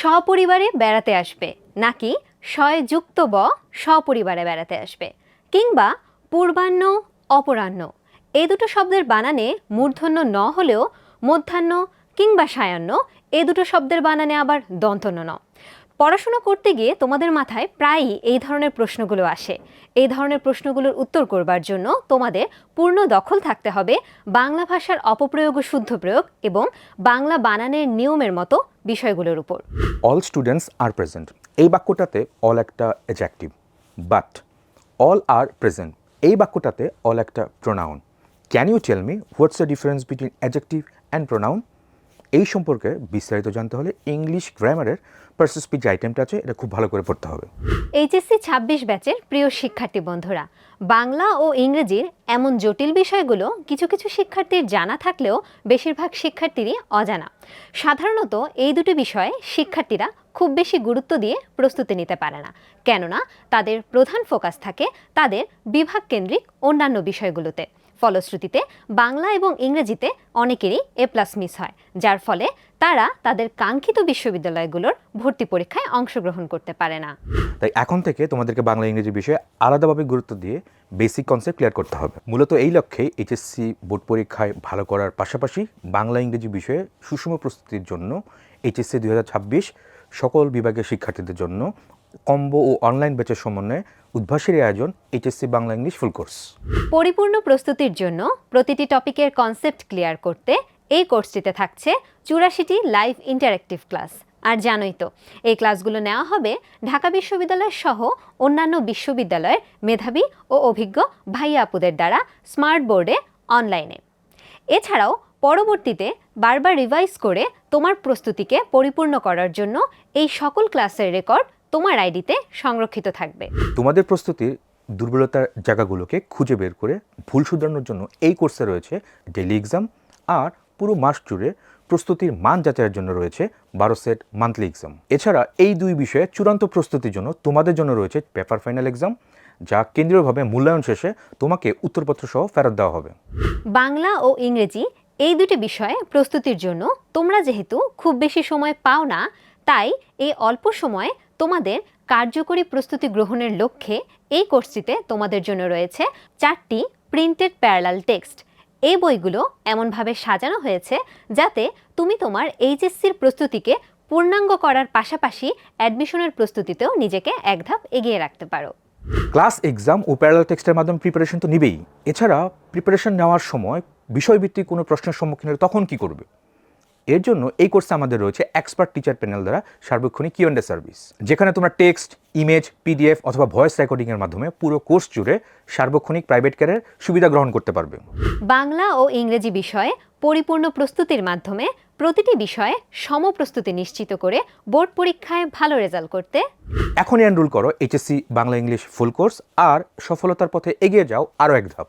সপরিবারে বেড়াতে আসবে, নাকি শয়যুক্ত ব সপরিবারে বেড়াতে আসবে, কিংবা পূর্বাহ্ন, অপরাহ্ন? এই দুটো শব্দের বানানে মূর্ধন্য ন হলেও মধ্যাহ্ন কিংবা সায়ান্ন এ দুটো শব্দের বানানে আবার দন্তন্য ন। পড়াশোনা করতে গিয়ে তোমাদের মাথায় প্রায়ই এই ধরনের প্রশ্নগুলো আসে। এই ধরনের প্রশ্নগুলোর উত্তর করবার জন্য তোমাদের পূর্ণ দখল থাকতে হবে বাংলা ভাষার অপপ্রয়োগ ও শুদ্ধ প্রয়োগ এবং বাংলা বানানের নিয়মের মতো বিষয়গুলোর উপর। অল স্টুডেন্টস আর প্রেজেন্ট এই বাক্যটাতে অল একটা adjective but all are present এই বাক্যটাতে অল একটা pronoun can you tell me what's the difference between adjective and pronoun এই সম্পর্কে বিস্তারিত জানতে হলে ইংলিশ গ্রামারের পার্সেস স্পিচ আইটেমটা আছে, এটা খুব ভালো করে পড়তে হবে। এইচএসসি ছাব্বিশ ব্যাচের প্রিয় শিক্ষার্থী বন্ধুরা, বাংলা ও ইংরেজির এমন জটিল বিষয়গুলো কিছু কিছু শিক্ষার্থীর জানা থাকলেও বেশিরভাগ শিক্ষার্থীরই অজানা। সাধারণত এই দুটি বিষয়ে শিক্ষার্থীরা খুব বেশি গুরুত্ব দিয়ে প্রস্তুতি নিতে পারে না, কেননা তাদের প্রধান ফোকাস থাকে তাদের বিভাগ কেন্দ্রিক অন্যান্য বিষয়গুলোতে। ফলশ্রুতিতে বাংলা এবং ইংরেজিতে অনেকেরই এ প্লাস মিস হয়, যার ফলে তারা তাদের কাঙ্ক্ষিত বিশ্ববিদ্যালয়গুলোর ভর্তি পরীক্ষায় অংশগ্রহণ করতে পারে না। তাই এখন থেকে তোমাদেরকে বাংলা ইংরেজি বিষয়ে আলাদাভাবে গুরুত্ব দিয়ে বেসিক কনসেপ্ট ক্লিয়ার করতে হবে। মূলত এই লক্ষ্যে এইচএসসি বোর্ড পরীক্ষায় ভালো করার পাশাপাশি বাংলা ইংরেজি বিষয়ে সুষম প্রস্তুতির জন্য এইচএসসি দুই হাজার ছাব্বিশ সকল বিভাগের শিক্ষার্থীদের জন্য কম্বো ও অনলাইন ব্যাচের সমন্বয়ে উদ্ভাসের আয়োজন HSC Bangla English full course. পরিপূর্ণ প্রস্তুতির জন্য প্রতিটি টপিকের কনসেপ্ট ক্লিয়ার করতে এই কোর্সটিতে থাকছে চুরাশিটি লাইভ ইন্টারেক্টিভ ক্লাস। আর জানোই তো, এই ক্লাসগুলো নেওয়া হবে ঢাকা বিশ্ববিদ্যালয় সহ অন্যান্য বিশ্ববিদ্যালয়ের মেধাবী ও অভিজ্ঞ ভাইয়া আপুদের দ্বারা স্মার্ট বোর্ডে, অনলাইনে। এছাড়াও পরবর্তীতে বারবার রিভাইজ করে তোমার প্রস্তুতিকে পরিপূর্ণ করার জন্য এই সকল ক্লাসের রেকর্ড তোমার আইডিতে সংরক্ষিত থাকবে। তোমাদের প্রস্তুতির দুর্বলতার জায়গাগুলোকে খুঁজে বের করে ভুল শুধরানোর জন্য এই কোর্সে রয়েছে ডেলি এক্সাম আর পুরো মাস জুড়ে প্রস্তুতির মান যাচাইয়ের জন্য রয়েছে বারো সেট মান্থলি এক্সাম। এছাড়া এই দুই বিষয়ে চূড়ান্ত প্রস্তুতির জন্য তোমাদের জন্য রয়েছে পেপার ফাইনাল এক্সাম যা কেন্দ্রীয়ভাবে মূল্যায়ন শেষে তোমাকে উত্তরপত্র সহ ফেরত দেওয়া হবে। বাংলা ও ইংরেজি এই দুটি বিষয়ে প্রস্তুতির জন্য তোমরা যেহেতু খুব বেশি সময় পাও না তাই এই অল্প সময়ে তোমাদের কার্যকরী প্রস্তুতি গ্রহণের লক্ষ্যে এই কোর্সটিতে তোমাদের জন্য রয়েছে চারটি প্রিন্টেড প্যারালাল টেক্সট। এই বইগুলো এমনভাবে সাজানো হয়েছে যাতে তুমি তোমার এইচএসসির প্রস্তুতিকে পূর্ণাঙ্গ করার পাশাপাশি অ্যাডমিশনের প্রস্তুতিতেও নিজেকে এক ধাপ এগিয়ে রাখতে পারো। ক্লাস, এক্সাম ও প্যারালাল টেক্সটের মাধ্যমে প্রিপারেশন তো নিবেই। এছাড়া প্রিপারেশন নেওয়ার সময় বিষয়ভিত্তিক কোনো প্রশ্নের সম্মুখীন হলে তখন কি করবে? এর জন্য এই কোর্সে আমাদের রয়েছে এক্সপার্ট টিচার প্যানেল দ্বারা সার্বক্ষণিক কিউএন্ডে সার্ভিস যেখানে তোমরা টেক্সট ইমেজ পিডিএফ অথবা ভয়েস রেকর্ডিংয়ের মাধ্যমে পুরো কোর্স জুড়ে সার্বক্ষণিক প্রাইভেট কেয়ারের সুবিধা গ্রহণ করতে পারবে। বাংলা ও ইংরেজি বিষয়ে পরিপূর্ণ প্রস্তুতির মাধ্যমে প্রতিটি বিষয়ে সমপ্রস্তুতি নিশ্চিত করে বোর্ড পরীক্ষায় ভালো রেজাল্ট করতে। এখনই এনরোল করো HSC Bangla English full course আর সফলতার পথে এগিয়ে যাও আরও এক ধাপ।